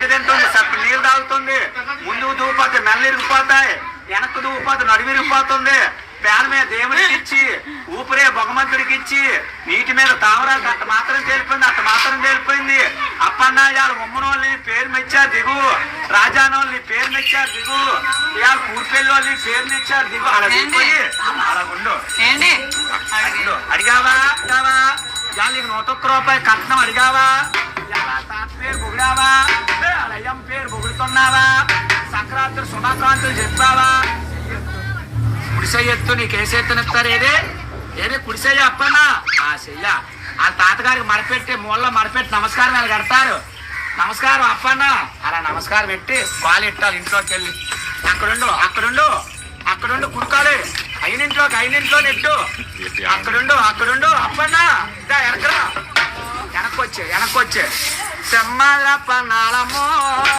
తింటుంది సప్పుడు నీళ్ళు తాగుతుంది. ముందుకు దూపోతే మెల్ల ఇరిగిపోతాయి వెనక్కు దూపోతే నడుము ఇరిగిపోతుంది పేన మీద దేవుడికి ఇచ్చి ఊపిరే భగవంతుడికి ఇచ్చి నీటి మీద తామరాకు అంత మాత్రం తేలిపోయింది అంత మాత్రం తేలిపోయింది. అప్పన్న ఇవాళ ఉమ్మనోళ్ళని పేరు మెచ్చారు దిగు. రాజానోళ్ళని పేరు మెచ్చారు దిగు. ఇవాళ కూర్పెల్లి వాళ్ళని పేరు మెచ్చారు దిగు. అలా దిగిపోయి అలా ఉండు. అడిగావా? అడిగావా? ఇవాళ నీకు నూట ఒక్క రూపాయి కట్నం అడిగావా? ఇవాళ తాత సంక్రాంతి శుభాకాంతులు చెప్పావా? కుడిసె ఎత్తు నీకు ఏ ఎత్తునిస్తారు ఏదే? ఏదే? కుడిసెయ్య చెప్పన్నా ఆ చెయ్య ఆ తాతగారికి మరపెట్టి మూల మరపెట్టి నమస్కారం అని కడతారు. నమస్కారం అప్పన్న అలా నమస్కారం పెట్టి కాలు ఇట్టాలి ఇంట్లోకి వెళ్ళి. అక్కడుండు అక్కడుండు అక్కడుండు కుడుకోవాలి అయినింట్లోకి అయినింట్లో నెట్టు అక్కడుండు అక్కడుండు అప్పన్న ఇదా వెనకరా వెనక్కొచ్చే వెనక్కొచ్చే. సెమ్మల పన్నాలమ్మో